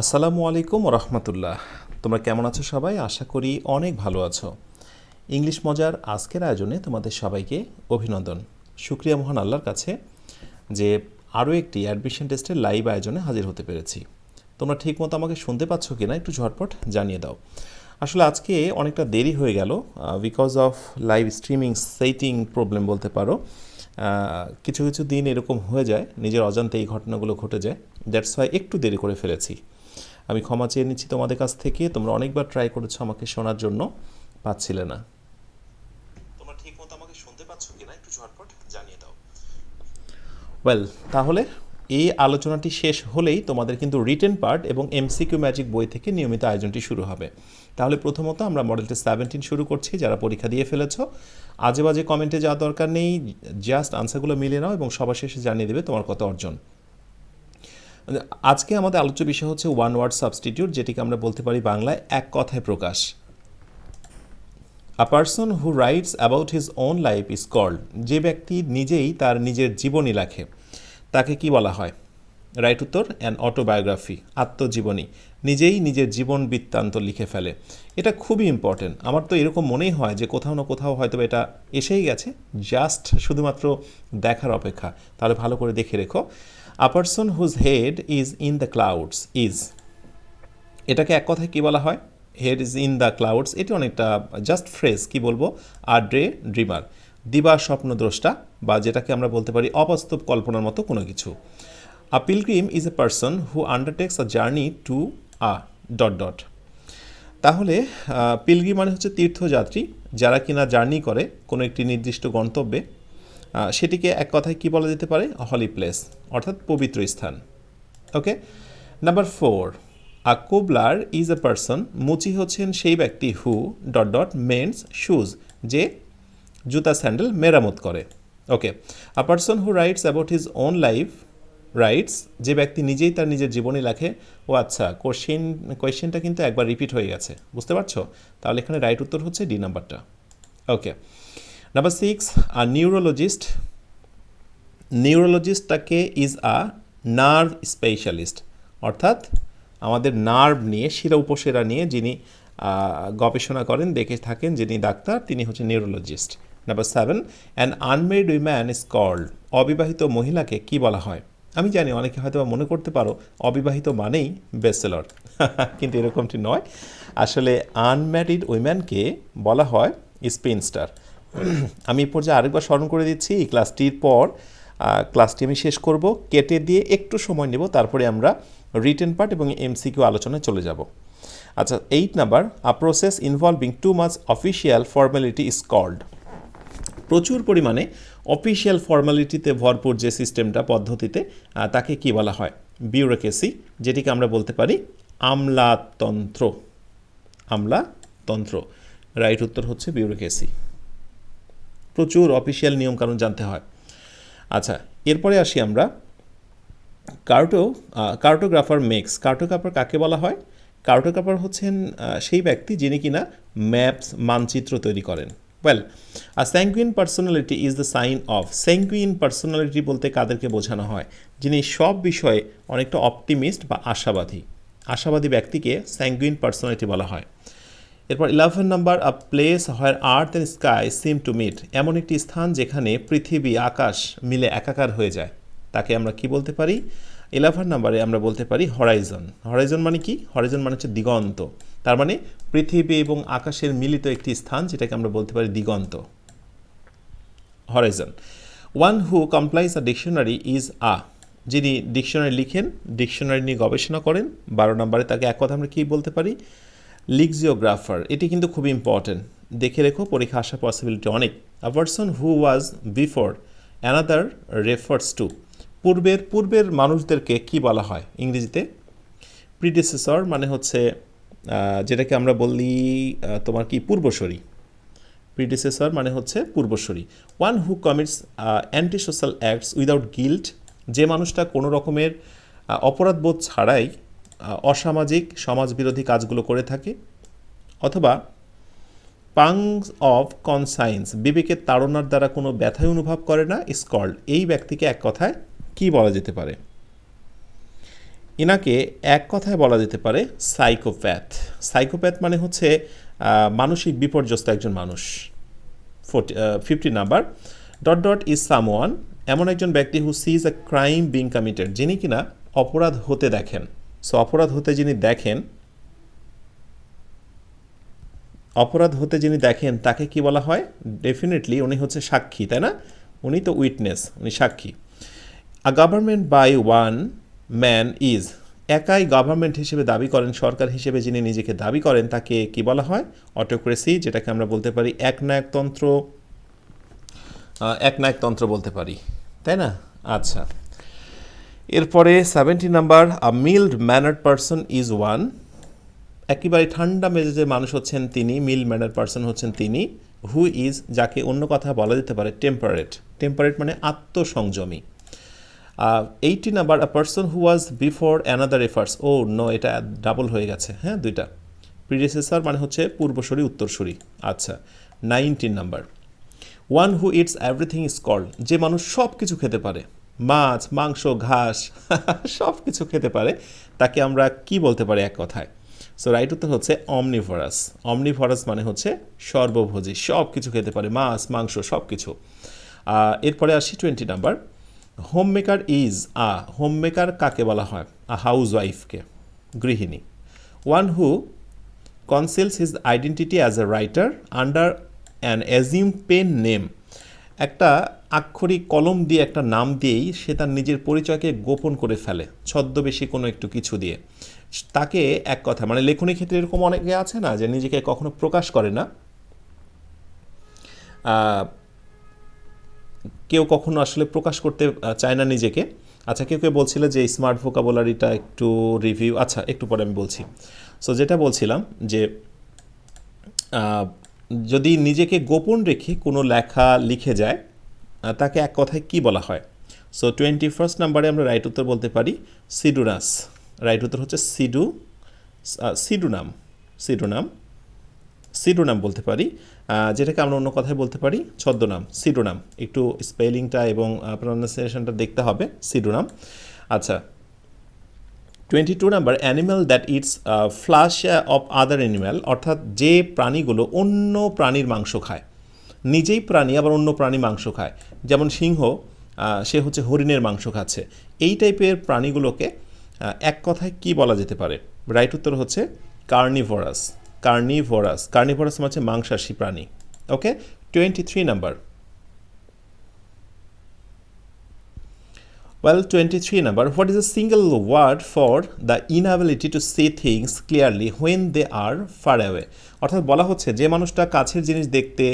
আসসালামু আলাইকুম রহমতুল্লাহ। তোমরা কেমন আছো সবাই? আশা করি অনেক ভালো আছো। ইংলিশ মজার আজকের আয়োজনে তোমাদের সবাইকে অভিনন্দন। শুক্রিয়া মহান আল্লাহর কাছে যে আরও একটি অ্যাডমিশন টেস্টের লাইভ আয়োজনে হাজির হতে পেরেছি। তোমরা ঠিকমতো আমাকে শুনতে পাচ্ছ কি না একটু ঝটপট জানিয়ে দাও। আসলে আজকে অনেকটা দেরি হয়ে গেল because of live streaming setting problem বলতে পারো। কিছু কিছু দিন এরকম হয়ে যায়, নিজের অজান্তে এই ঘটনাগুলো ঘটে যায়। দ্যাটস ওয়াই একটু দেরি করে ফেলেছি। আমি ক্ষমা চেয়ে নিচ্ছি তোমাদের কাছ থেকে। তোমরা অনেকবার ট্রাই করেছ আমাকে শোনার জন্য পাচ্ছিলে না। তোমরা ঠিক মতো আমাকে শুনতে পাচ্ছ কিনা একটু ঝটপট জানিয়ে দাও। ওয়েল তাহলে এই আলোচনাটি শেষ হলেই তোমাদের কিন্তু রিটেন পার্ট এবং এমসিকিউ ম্যাজিক বই থেকে নিয়মিত আয়োজনটি শুরু হবে। তাহলে প্রথমত আমরা মডেল টেস্ট সেভেন্টিন শুরু করছি যারা পরীক্ষা দিয়ে ফেলেছ। আজে বাজে কমেন্টে যাওয়ার দরকার নেই জাস্ট আনসারগুলো মিলিয়ে নাও এবং সবার শেষে জানিয়ে দেবে তোমার কত অর্জন। আজকে আমাদের আলোচ্য বিষয় হচ্ছে ওয়ান ওয়ার্ড সাবস্টিটিউট যেটিকে আমরা বলতে পারি বাংলায় এক কথায় প্রকাশ। A person who writes about his own life is called যে ব্যক্তি নিজেই তার নিজের জীবনী লেখে। তাকে কি বলা হয়? রাইট উত্তর অ্যান অটোবায়োগ্রাফি আত্মজীবনী। নিজেই নিজের জীবন বৃত্তান্ত লিখে ফেলে। এটা খুবই ইম্পর্টেন্ট আমার তো এরকম মনেই হয় যে কোথাও না কোথাও হয়তো এটা এসেই গেছে। জাস্ট শুধুমাত্র দেখার অপেক্ষা। তাহলে ভালো করে দেখে রেখো। A person whose head is in the clouds is এটাকে এক কথায় কী বলা হয়? Head is in the clouds এটি অনেকটা জাস্ট ফ্রেজ কি বলব? আর ড্রে ড্রিমার দিবা স্বপ্নদ্রষ্টা বা যেটাকে আমরা বলতে পারি অবাস্তব কল্পনার মতো কোনো কিছু। A pilgrim is a person who undertakes a journey to a dot dot তাহলে পিলগ্রিম মানে হচ্ছে তীর্থযাত্রী, যারা কিনা জার্নি করে কোনো একটি নির্দিষ্ট গন্তব্যে। সেটিকে এক কথায় কি বলা যেতে পারে? হলি প্লেস অর্থাৎ পবিত্র স্থান। Okay number four a cobbler is a person মুচি হচ্ছেন সেই ব্যক্তি who dot dot mends shoes যে জুতা, স্যান্ডেল মেরামত করে। Okay a person who writes about his own life writes যে ব্যক্তি নিজেই তার নিজের জীবনী লেখে। ও আচ্ছা কোশ্চেন কোয়েশ্চেনটা কিন্তু একবার রিপিট হয়ে গেছে। বুঝতে পারছ? তাহলে এখানে রাইট উত্তর হচ্ছে ডি নাম্বারটা ওকে নাম্বার সিক্স আর নিউরোলজিস্ট নিউরোলজিস্টটাকে ইজ আ নার্ভ স্পেশালিস্ট অর্থাৎ আমাদের নার্ভ নিয়ে, শিরা উপশিরা নিয়ে যিনি গবেষণা করেন, দেখে থাকেন যিনি ডাক্তার, তিনি হচ্ছেন neurologist number seven an unmade woman is called অবিবাহিত মহিলাকে কি বলা হয়? আমি জানি, অনেকে হয়তো মনে করতে পারো, অবিবাহিত মানেই বেসেলর কিন্তু এরকমটি নয়। আসলে আনম্যারিড উইম্যানকে বলা হয় স্পেনস্টার আমি এই পর্যায়ে আরেকবার স্মরণ করে দিচ্ছি, এই ক্লাসটির পর ক্লাসটি আমি শেষ করব, কেটে দিয়ে একটু সময় নেব, তারপরে আমরা রিটেন পার্ট এবং এমসিকিউ আলোচনায় চলে যাব। আচ্ছা eight number, a process involving too much official formality is called. প্রচুর পরিমাণে অফিসিয়াল ফর্মালিটিতে ভরপুর যে সিস্টেমটা, পদ্ধতিতে তাকে কি বলা হয়? বিউরোকেসি যেটিকে আমরা বলতে পারি আমলাতন্ত্র। আমলাতন্ত্র, রাইট উত্তর হচ্ছে বিউরোকেসি প্রচুর অফিসিয়াল নিয়মকানুন জানতে হয়। আচ্ছা এরপরে আসি আমরা। কার্টো কার্টোগ্রাফার মেক্স। কার্টোগ্রাফার কাকে বলা হয়? কার্টোগ্রাফার হচ্ছেন সেই ব্যক্তি যিনি কিনা ম্যাপস মানচিত্র তৈরি করেন। Well R sanguine personality is the sign of sanguine personality বলতে কাদেরকে বোঝানো হয়, যিনি সব বিষয়ে অনেকটা অপটিমিস্ট বা আশাবাদী। আশাবাদী ব্যক্তিকে স্যাঙ্গুইন পার্সোনালিটি বলা হয়। এরপর eleven number a place where earth and sky seem to meet এমন একটি স্থান যেখানে পৃথিবী, আকাশ মিলে একাকার হয়ে যায়। তাকে আমরা কি বলতে পারি? ইলেভেন নাম্বারে আমরা বলতে পারি হরাইজন হরাইজন মানে কি? হরাইজন মানে হচ্ছে দিগন্ত। তার মানে পৃথিবী এবং আকাশের মিলিত একটি স্থান যেটাকে আমরা বলতে পারি দিগন্ত। Horizon one who compiles a dictionary is a যিনি ডিকশনারি লিখেন ডিকশনারি নিয়ে গবেষণা করেন, বারো নম্বরে তাকে এক কথা আমরা কী বলতে পারি? লিক্সিওগ্রাফার এটি কিন্তু খুব ইম্পর্টেন্ট দেখে রেখো পরীক্ষা আসার পসিবিলিটি অনেক। A person who was before another refers to পূর্বের পূর্বের মানুষদেরকে কি বলা হয়? ইংরেজিতে? প্রিডিসেসর মানে হচ্ছে যেটাকে আমরা বলি আহ, তোমার কি? পূর্বসরী। প্রিডিসেসর মানে হচ্ছে পূর্বসরী। One who commits anti social acts without guilt যে মানুষটা কোনো রকমের অপরাধবোধ ছাড়াই অসামাজিক সমাজবিরোধী কাজগুলো করে থাকে, অথবা পাংস অফ কনসাইন্স, বিবেকের তাড়নার দ্বারা কোনো ব্যথাই অনুভব করে না স্কল্ড এই ব্যক্তিকে এক কথায় কি বলা যেতে পারে? এনাকে এক কথায় বলা যেতে পারে সাইকোপ্যাথ। সাইকোপ্যাথ মানে হচ্ছে মানসিক বিপর্যস্ত একজন মানুষ। Forty fifty number, dot dot is someone, এমন একজন ব্যক্তি who sees a crime being committed যিনি কিনা অপরাধ হতে দেখেন। সো অপরাধ হতে যিনি দেখেন, অপরাধ হতে যিনি দেখেন, তাকে কি বলা হয়? ডেফিনেটলি উনি হচ্ছে সাক্ষী, তাই না? উনি তো উইটনেস উনি সাক্ষী। A government by one man is একাই গভর্নমেন্ট হিসেবে দাবি করেন, সরকার হিসেবে যিনি নিজেকে দাবি করেন, তাকে কি বলা হয়? অটোক্রেসি যেটাকে আমরা বলতে পারি একনায়কতন্ত্র একনায়কতন্ত্র বলতে পারি, তাই না? আচ্ছা। এরপরে seventy number a mild mannered person is one একেবারে ঠান্ডা মেজাজের মানুষ হচ্ছেন তিনি মিল ম্যানার পারসন হচ্ছেন তিনি হু ইজ যাকে অন্য কথা বলা যেতে পারে টেম্পারেট টেম্পারেট মানে আত্মসংযমী। Eighty number a person who was before another efforts oh no এটা ডাবল হয়ে গেছে হ্যাঁ দুইটা। প্রিডিসেসার মানে হচ্ছে পূর্বসরী, উত্তরসূরি। আচ্ছা nineteen number one who eats everything is called যে মানুষ সব কিছু খেতে পারে। মাছ, মাংস, ঘাস সব কিছু খেতে পারে। তাকে আমরা কি বলতে পারি এক কথায়? সো রাইট উত্তর হচ্ছে অমনিভরাস অমনিভরাস মানে হচ্ছে সর্বভোজী সব কিছু খেতে পারে, মাছ, মাংস সব কিছু এরপরে আসি twenty number homemaker is a homemaker কাকে বলা হয়? আ হাউস ওয়াইফকে গৃহিণী। One who conceals his identity as a writer under an assume pen name একটা আক্ষরিক কলম দিয়ে একটা নাম দিয়েই সে তার নিজের পরিচয়কে গোপন করে ফেলে, ছদ্মবেশী কোনো একটু কিছু দিয়ে। তাকে এক কথা মানে লেখনী ক্ষেত্রে এরকম অনেকে আছে না যে নিজেকে কখনো প্রকাশ করে না। কেউ কখনো আসলে প্রকাশ করতে চায় না নিজেকে। আচ্ছা কেউ কেউ বলছিল যে স্মার্ট ভোকাবুলারিটা একটু রিভিউ আচ্ছা একটু পরে আমি বলছি। সো যেটা বলছিলাম যে যদি নিজেকে গোপন রেখে কোনো লেখা লিখে যায় তাকে এক কথায় কি বলা হয়? সো টোয়েন্টি ফার্স্ট নাম্বারে আমরা রাইট উত্তর বলতে পারি সিডুনাস রাইট উত্তর হচ্ছে সিডু সিডুনাম সিডুনাম, সিডোনাম বলতে পারি যেটাকে আমরা অন্য কথায় বলতে পারি ছদ্মনাম, সিডোনাম। একটু স্পেলিংটা এবং প্রনাউন্সিয়েশনটা দেখতে হবে, সিডোনাম। আচ্ছা twenty two number animal that eats flesh of other animal অর্থাৎ যে প্রাণীগুলো অন্য প্রাণীর মাংস খায়। নিজেই প্রাণী আবার অন্য প্রাণী মাংস খায়। যেমন সিংহ সে হচ্ছে হরিণের মাংস খাচ্ছে। এই টাইপের প্রাণীগুলোকে এক কথায় কি বলা যেতে পারে? রাইট উত্তর হচ্ছে কার্নিভোরাস। কার্নিভোরাস। কার্নিভোরাস মানে হচ্ছে মাংসাশী প্রাণী। Okay? Twenty three number. Well, 23 number. What is a single word for the inability to see things clearly when they are far away? অর্থাৎ বলা হচ্ছে যে মানুষটা কাছের জিনিস দেখতে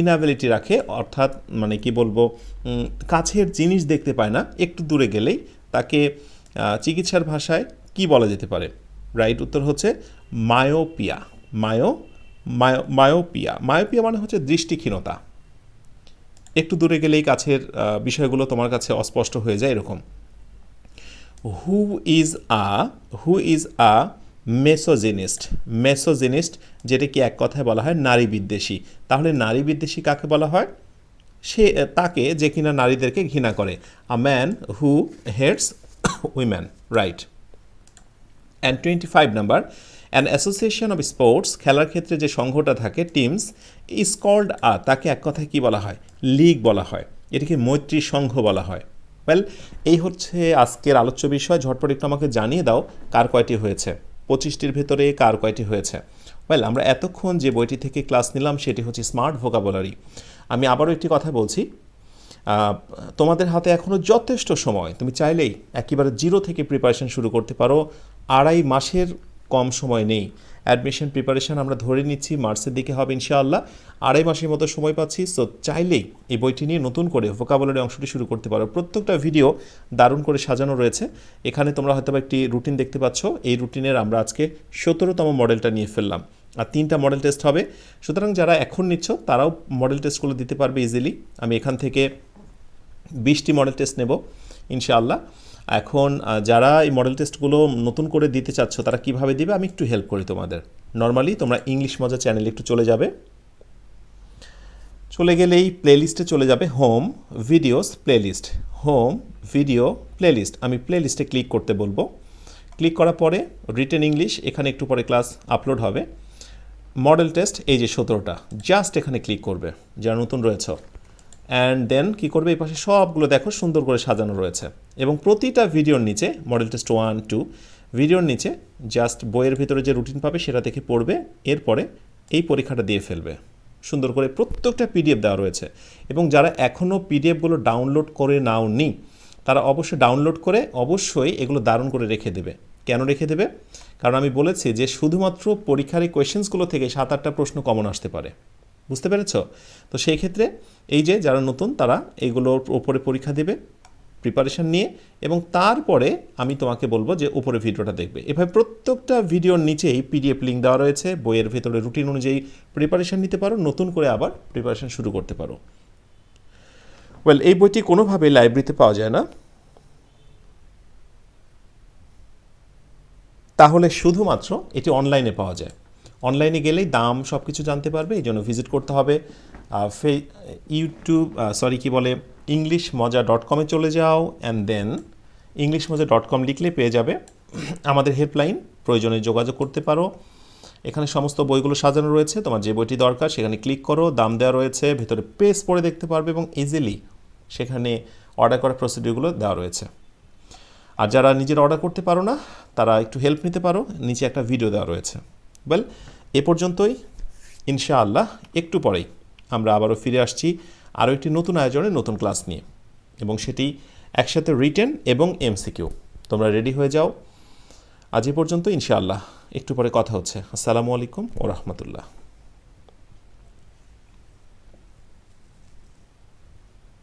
ইনাবিলিটি রাখে, অর্থাৎ মানে কি বলব কাছের জিনিস দেখতে পায় না, একটু দূরে গেলেই তাকে চিকিৎসার ভাষায় কি বলা যেতে পারে? রাইট উত্তর হচ্ছে myopia myo myo myopia myopia মানে হচ্ছে দৃষ্টিক্ষীণতা একটু দূরে গেলেই কাছের বিষয়গুলো তোমার কাছে অস্পষ্ট হয়ে যায় এরকম। Who is a who is a মেসোজেনিস্ট। মেসোজেনিস্ট যেটা কি এক কথায় বলা হয় নারী বিদ্বেষী। তাহলে নারী বিদ্বেষী কাকে বলা হয়? সে, তাকে যে কিনা নারীদেরকে ঘৃণা করে। A man who hates women right and twenty five number an association of sports খেলার ক্ষেত্রে যে সংঘটা থাকে টিমস ইজ কল্ড আ তাকে এক কথায় কি বলা হয়? লিগ বলা হয়। এটাকে মৈত্রী সংঘ বলা হয়। ওয়েল এই হচ্ছে আজকের আলোচ্য বিষয়। ঝটপট একটু আমাকে জানিয়ে দাও, কার কয়টি হয়েছে। পঁচিশটির ভেতরে কার কয়টি হয়েছে? ওয়েল আমরা এতক্ষণ যে বইটি থেকে ক্লাস নিলাম সেটি হচ্ছে স্মার্ট ভোকাবুলারি। আমি আবারও একটি কথা বলছি তোমাদের হাতে এখনও যথেষ্ট সময়। তুমি চাইলেই একেবারে জিরো থেকে প্রিপারেশন শুরু করতে পারো। আড়াই মাসের কম সময় নেই। অ্যাডমিশন প্রিপারেশন আমরা ধরে নিচ্ছি মার্চের দিকে হবে ইনশাআল্লাহ। আড়াই মাসের মতো সময় পাচ্ছি সো চাইলেই এই বইটি নিয়ে নতুন করে ভোকাবুলারি অংশটি শুরু করতে পারো। প্রত্যেকটা ভিডিও দারুণ করে সাজানো রয়েছে। এখানে তোমরা হয়তো একটি রুটিন দেখতে পাচ্ছ। এই রুটিনের আমরা আজকে সতেরোতম মডেলটা নিয়ে ফেললাম। আর তিনটা মডেল টেস্ট হবে। সুতরাং যারা এখন নিচ্ছ, তারাও মডেল টেস্টগুলো দিতে পারবে ইজিলি আমি এখান থেকে বিশটি মডেল টেস্ট নেব। ইনশাআল্লাহ। এখন যারা এই মডেল টেস্টগুলো নতুন করে দিতে চাচ্ছ, তারা কীভাবে দিবে? আমি একটু হেল্প করি তোমাদের। নর্মালি তোমরা ইংলিশ মজা চ্যানেলে একটু চলে যাবে। চলে গেলেই প্লেলিস্টে চলে যাবে home videos playlist home video playlist আমি প্লেলিস্টে ক্লিক করতে বলব। ক্লিক করার পরে রিটেন ইংলিশ এখানে একটু পরে ক্লাস আপলোড হবে। মডেল টেস্ট এই যে সতেরোটা। জাস্ট এখানে ক্লিক করবে। যারা নতুন রয়েছে। অ্যান্ড দেন কী করবে? এই পাশে সবগুলো দেখো সুন্দর করে সাজানো রয়েছে। এবং প্রতিটা ভিডিওর নিচে মডেল টেস্ট ওয়ান টু ভিডিওর নিচে জাস্ট বইয়ের ভিতরে যে রুটিন পাবে সেটা দেখে পড়বে, এরপরে এই পরীক্ষাটা দিয়ে ফেলবে। সুন্দর করে প্রত্যেকটা পিডিএফ দেওয়া রয়েছে। এবং যারা এখনও পিডিএফগুলো ডাউনলোড করে নাও নি তারা অবশ্যই ডাউনলোড করে অবশ্যই এগুলো দারুণ করে রেখে দেবে। কেন রেখে দেবে? কারণ আমি বলেছি যে শুধুমাত্র পরীক্ষার এই কোয়েশ্চেন্সগুলো থেকে সাত আটটা প্রশ্ন কমন আসতে পারে। বুঝতে পেরেছ? তো সেই ক্ষেত্রে এই যে যারা নতুন, তারা এইগুলোর ওপরে পরীক্ষা দেবে প্রিপারেশান নিয়ে এবং তারপরে আমি তোমাকে বলব যে উপরে ভিডিওটা দেখবে। এভাবে প্রত্যেকটা ভিডিওর নিচেই পিডিএফ লিঙ্ক দেওয়া রয়েছে, বইয়ের ভেতরে রুটিন অনুযায়ী প্রিপারেশান নিতে পারো, নতুন করে আবার প্রিপারেশান শুরু করতে পারো। ওয়েল এই বইটি কোনোভাবে লাইব্রেরিতে পাওয়া যায় না। তাহলে শুধুমাত্র এটি অনলাইনে পাওয়া যায়। অনলাইনে গেলেই দাম সব কিছু জানতে পারবে, এই জন্য ভিজিট করতে হবে। ফে ইউটিউব সরি কি বলে ইংলিশ মজা ডট কমে চলে যাও অ্যান্ড দেন ইংলিশ মজা ডট কম লিখলে পেয়ে যাবে আমাদের হেল্পলাইন প্রয়োজনে যোগাযোগ করতে পারো। এখানে সমস্ত বইগুলো সাজানো রয়েছে, তোমার যে বইটি দরকার সেখানে ক্লিক করো, দাম দেওয়া রয়েছে, ভেতরে পেজ পড়ে দেখতে পারবে এবং ইজিলি সেখানে অর্ডার করার প্রসিডিউরগুলো দেওয়া রয়েছে। আর যারা নিজের অর্ডার করতে পারো না, তারা একটু হেল্প নিতে পারো, নিচে একটা ভিডিও দেওয়া রয়েছে। ওয়েল এ পর্যন্তই। ইনশাআল্লাহ, একটু পরেই আমরা আবারও ফিরে আসছি আরও একটি নতুন আয়োজনে নতুন ক্লাস নিয়ে। এবং সেটি একসাথে রিটেন এবং এমসিকিউ তোমরা রেডি হয়ে যাও। আজ এ পর্যন্ত ইনশাআল্লাহ, একটু পরে কথা হচ্ছে। আসসালামু আলাইকুম ও রহমতুল্লাহ।